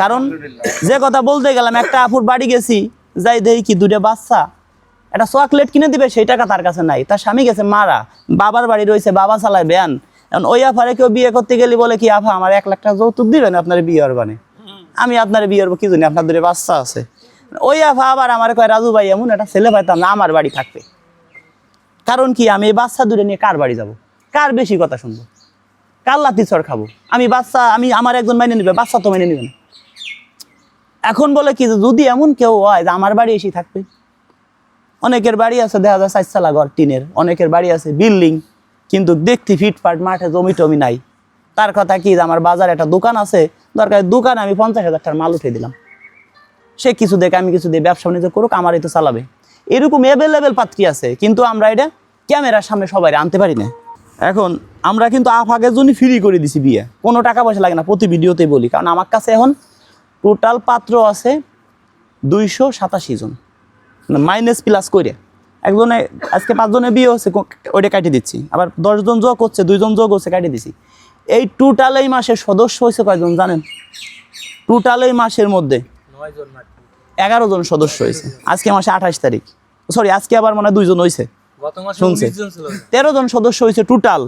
কারণ যে কথা বলতে গেলাম একটা আপুর বাড়ি গেছি যাই দেখি কি দুটো বাচ্চা। একটা চকলেট কিনে দিবে সেই টাকা তার কাছে নাই। তার স্বামী গেছে মারা। বাবার বাড়ি রয়েছে বাবা চালায় বেয়ান এখন ওই আফারে কেউ বিয়ে করতে গেলে বলে কি আফা আমার এক লাখ টাকা যৌতুক দিবেন আপনার বিয়ে হরবানে আমি আপনার বিয়ে হরবো কি জানি আপনার দুটো বাচ্চা আছে। ওই আফা আবার আমার কয় রাজু ভাই এমন একটা ছেলে পাইতাম না আমার বাড়ি থাকবে। কারণ কি আমি এই বাচ্চা দূরে নিয়ে কার বাড়ি যাব? কার বেশি কথা শুনব? কার লাতি খাব? আমি বাচ্চা, আমি, আমার একজন মেনে নিবে, বাচ্চা তো মেনে নিবে না। এখন বলে কি যদি এমন কেউ হয় যে আমার বাড়ি এসে থাকবে। অনেকের বাড়ি আছে, দেখা যায় চারচালা ঘর, টিনের। অনেকের বাড়ি আছে বিল্ডিং, কিন্তু দেখতে ফিটফাট, মাঠে জমি টমি নাই। তার কথা কি যে, আমার বাজারে একটা দোকান আছে, দরকার দোকানে আমি পঞ্চাশ হাজার টাকার মাল উঠে দিলাম। সে কিছু দেখে, আমি কিছু দিয়ে ব্যবসা বাণিজ্য করুক, আমারই তো চালাবে। এরকম অ্যাভেলেবেল পাত্রী আছে, কিন্তু আমরা এটা ক্যামেরার সামনে সবাই আনতে পারি না। এখন আমরা কিন্তু আফাকের জন্য ফ্রি করে দিছি বিয়ে। কোনো টাকা পয়সা লাগে না প্রতি ভিডিওতে বলি। কারণ আমার কাছে এখন টোটাল পাত্র আছে দুইশো সাতাশি জন। মাইনাস প্লাস করে একজনে আজকে পাঁচজনের বিয়ে হচ্ছে ওইটা কাটিয়ে দিচ্ছি। আবার দশজন যোগ হচ্ছে দুইজন যোগ হচ্ছে কাটিয়ে দিচ্ছি এই টোটাল এই মাসের সদস্য হয়েছে কয়জন জানেন? টোটাল এই মাসের মধ্যে এগারো জন সদস্য হয়েছে। আজকে মাসে আঠাশ তারিখ। সরি আজকে আবার মনে হয় দুইজন হয়েছে শুনছে। 19 জন ছিল। তেরো জন সদস্য হয়েছে টোটাল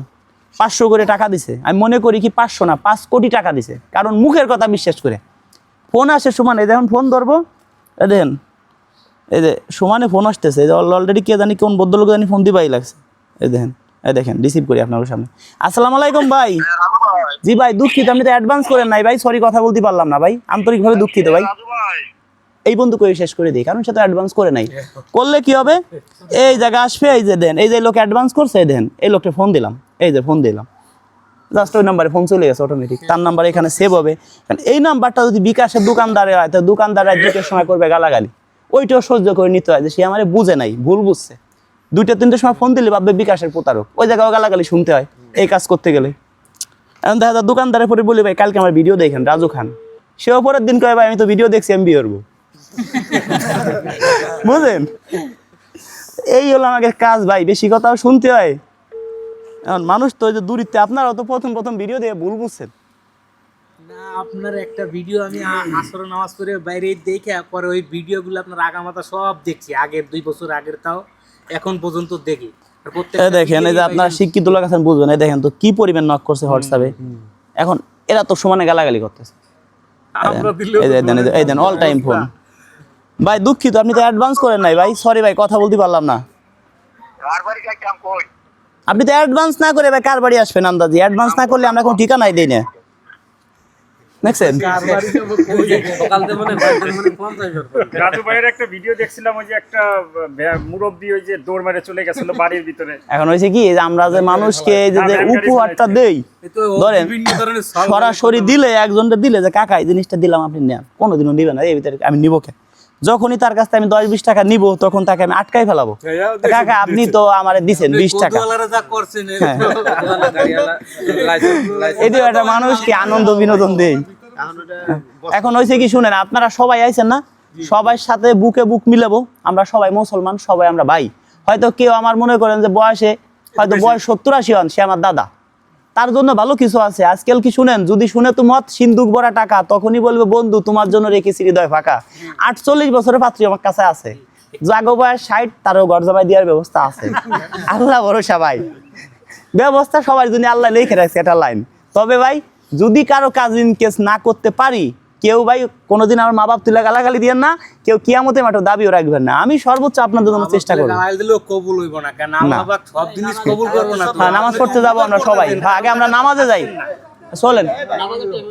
পাঁচশো করে টাকা দিছে। আমি মনে করি কি পাঁচশো না, পাঁচ কোটি টাকা দিছে। কারণ মুখের কথা বিশ্বাস করে। ফোন আসে সমানে দেখুন ফোন ধরবো। দেখেন, এই যে সমানে ফোন আসতেছে অলরেডি কে জানি কোন ভদ্রলোক জানি ফোন দিবাই লাগছে। এই দেখেন এই দেখেন রিসিভ করি আপনার সামনে। আসসালামু আলাইকুম ভাই। জি ভাই, দুঃখিত, আপনি তো অ্যাডভান্স করেন নাই ভাই সরি কথা বলতে পারলাম না ভাই। আন্তরিকভাবে দুঃখিত ভাই। এই বন্ধু করে শেষ করে দিই, কারণ সে তো অ্যাডভান্স করে নাই। করলে কি হবে? এই জায়গা আসবে, এই যে দেন, এই যে লোক অ্যাডভান্স করছে, দেন, এই লোকটা ফোন দিলাম, এই যে ফোন দিলাম। জাস্ট ওই নাম্বারে ফোন চলে গেছে অটোমেটিক তার নাম্বার এখানে সেভ হবে। কারণ এই নাম্বারটা যদি বিকাশের দোকানদারে হয়, তো দোকানদার দুটোর সময় করবে গালাগালি। ওইটাও সহ্য করে নিতে হয় যে সে আমার বুঝে নাই, ভুল বুঝছে। দুইটা, তিনটের সময় ফোন দিলে ভাববে বিকাশের প্রতারক। ওই জায়গায় গালাগালি শুনতে হয়, এই কাজ করতে গেলে। এখন দেখা যায় দোকানদারের পরে বলি, ভাই, কালকে আমার ভিডিও দেখেন, রাজু খান। সেও পরের দিন কয়, ভাই, আমি তো ভিডিও দেখছি, আমি বিয়ে বুঝলেন? এই হলো আমাকে কাজ ভাই বেশি কথাও শুনতে হয়। এখন মানুষ তো যে দূরিতে আপনারাও তো প্রথম প্রথম ভিডিও দিয়ে ভুল বুঝছেন। না আপনার একটা ভিডিও আমি আসর নামাজ করে বাইরে দেখে পরে ওই ভিডিওগুলো আপনার আগামাতা সব দেখছি আগের দুই বছর আগের তাও এখন পর্যন্ত দেখি। প্রত্যেকটা দেখেন এই যে আপনার শিক্ষিত লোক আছেন বুঝবেন এই দেখেন তো কি পরিমাণ নক করছে হোয়াটসঅ্যাপে। এখন এরা তো সমানে গালাগালি করতেছে। এই দেন এই দেন অল টাইম ফোন ভাই দুঃখিত আপনি তো অ্যাডভান্স করেন নাই ভাই। সরি ভাই কথা বলতে পারলাম না। আপনি তো অ্যাডভান্স না করে ভাই কার বাড়ি আসবেন আন্দাজি? অ্যাডভান্স না করলে আমরা কোনো ঠিকানাই দিই না। দেখছেন রাজু ভাইয়ের একটা ভিডিও দেখছিলাম ওই যে একটা মুরব্বি ওই যে দৌড় মেরে চলে গেছিল বাড়ির ভিতরে। এখন হয়েছে কি যে আমরা যে মানুষকে এই যে যে উপহারটা দেই ধরেন সরাসরি দিলে একজনটা দিলে যে কাকা এই জিনিসটা দিলাম আপনি নেন। কোনোদিনও নিবেন না এই ভিতরে আমি নিবো কে? যখনই তার কাছ থেকে আমি দশ বিশ টাকা নিব তখন তাকে আমি আটকাই ফেলাবো। তা কাকা আপনি তো আমার দিছেন বিশ টাকা। হ্যাঁ। এটিও একটা মানুষকে আনন্দ বিনোদন দেই এখন হয়েছে কি শুনেন আপনারা সবাই আইছেন না? সবার সাথে বুকে বুক মিলাবো। আমরা সবাই মুসলমান সবাই আমরা ভাই। হয়তো কেউ আমার মনে করেন যে বয়সে হয়তো বয়স সত্তর আশি হন সে আমার দাদা। তার জন্য ভালো কিছু আছে। আজকাল কি শুনেন? যদি শুনে তো মত সিন্দুক ভরা টাকা তখনই বলবে বন্ধু তোমার জন্য রেখেছি হৃদয় ফাঁকা। আটচল্লিশ বছরের পাত্রী আমার কাছে আছে। জাগো বয়স ষাট তারও ঘর জমাই দেওয়ার ব্যবস্থা আছে। আল্লাহ ভরসা ভাই। ব্যবস্থা সবার জন্য আল্লাহ লিখে রাখছে এটা লাইন। তবে ভাই যদি কারও কাজ ইন কেস না করতে পারি কেউ ভাই কোনোদিন আমার মা বাপ তুলে গালাগালি দিয়েন না কেউ কিয়ামতে মাঠে দাবিও রাখবেন না। আমি সর্বোচ্চ আপনাদের জন্য চেষ্টা করব। কবুল হইব না কেন সব জিনিস কবুল করব না হ্যাঁ নামাজ পড়তে যাব আমরা সবাই। আগে আমরা নামাজে যাই। চলেন।